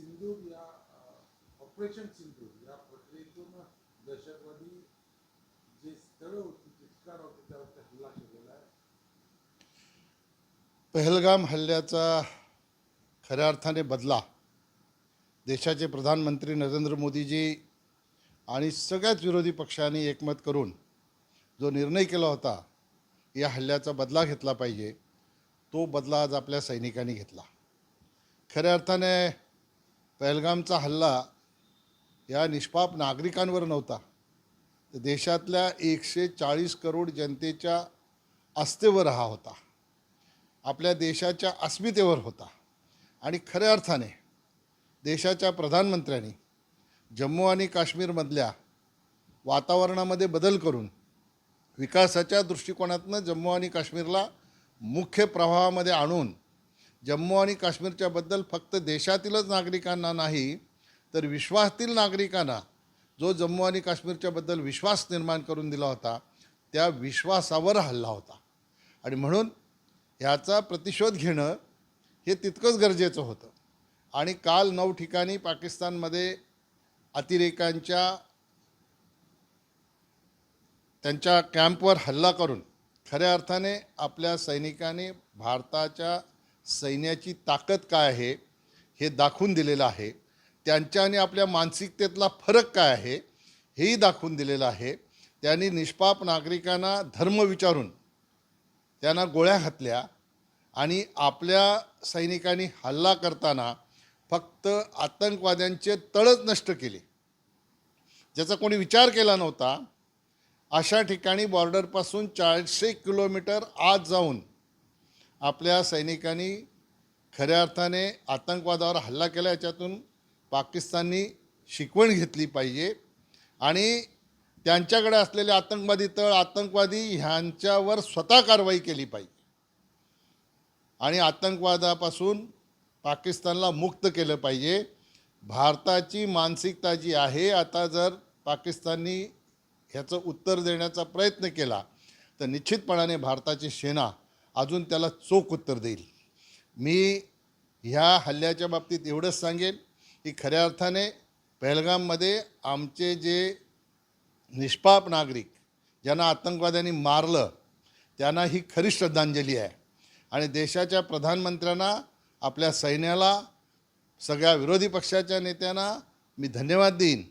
सिंदूर या ऑपरेशन सिंदूर या प्रक्रियेतून दहशतवादी जे स्थळ होती ठिकाण होते त्यावर हल्ला केलेला आहे. पहलगाम हल्ल्याचा खऱ्या अर्थाने बदला देशाचे प्रधानमंत्री नरेंद्र मोदीजी आणि सगळ्याच विरोधी पक्षांनी एकमत करून जो निर्णय केला होता या हल्ल्याचा बदला घेतला पाहिजे. तो बदला आज आपल्या सैनिकांनी घेतला. खऱ्या अर्थाने पहलगामचा हल्ला या निष्पाप नागरिकांवर नव्हता. तर देशातल्या एकशे चाळीस करोड जनतेच्या आस्थेवर हा होता. आपल्या देशाच्या अस्मितेवर होता. आणि खऱ्या अर्थाने देशाच्या प्रधानमंत्र्यांनी जम्मू आणि काश्मीरमधल्या वातावरणामध्ये बदल करून विकासाच्या दृष्टिकोनातनं जम्मू आणि काश्मीरला मुख्य प्रवाहामध्ये आणून जम्मू आणि काश्मीरच्याबद्दल फक्त देशातीलच नागरिकांना नाही तर विश्वातील नागरिकांना जो जम्मू आणि काश्मीरच्याबद्दल विश्वास निर्माण करून दिला होता त्या विश्वासावर हल्ला होता. आणि म्हणून ह्याचा प्रतिशोध घेणं हे तितकंच गरजेचं होतं. आणि काल नऊ ठिकाणी पाकिस्तानमध्ये अतिरेकांच्या त्यांच्या कॅम्पवर हल्ला करून खऱ्या अर्थाने आपल्या सैनिकांनी भारताच्या सैन्याची ताकद काय आहे हे दाखवून दिलेलं आहे. त्यांच्या आणि आपल्या मानसिकतेतला फरक काय आहे हेही दाखवून दिलेलं आहे. त्यांनी निष्पाप नागरिकांना धर्म विचारून त्यांना गोळ्या घातल्या आणि आपल्या सैनिकांनी हल्ला करताना फक्त आतंकवाद्यांचे तळच नष्ट केले. ज्याचा कोणी विचार केला नव्हता अशा ठिकाणी बॉर्डरपासून चारशे किलोमीटर आत जाऊन आपल्या सैनिकांनी खऱ्या अर्थाने आतंकवादावर हल्ला केला याच्यातून पाकिस्ताननी शिकवण घेतली पाहिजे. आणि त्यांच्याकडे असलेले आतंकवादी तळ आतंकवादी ह्यांच्यावर स्वतः कारवाई केली पाहिजे. आणि आतंकवादापासून पाकिस्तानला मुक्त केलं पाहिजे. भारताची मानसिकता जी आहे आता जर पाकिस्ताननी ह्याचं उत्तर देण्याचा प्रयत्न केला तर निश्चितपणाने भारताची सेना अजून त्याला चोख उत्तर देईल. मी ह्या हल्ल्याच्या बाबतीत एवढंच सांगेन की खऱ्या अर्थाने पहलगाममध्ये आमचे जे निष्पाप नागरिक ज्यांना आतंकवाद्यांनी मारलं त्यांना ही खरी श्रद्धांजली आहे. आणि देशाच्या प्रधानमंत्र्यांना आपल्या सैन्याला सगळ्या विरोधी पक्षाच्या नेत्यांना मी धन्यवाद देईन.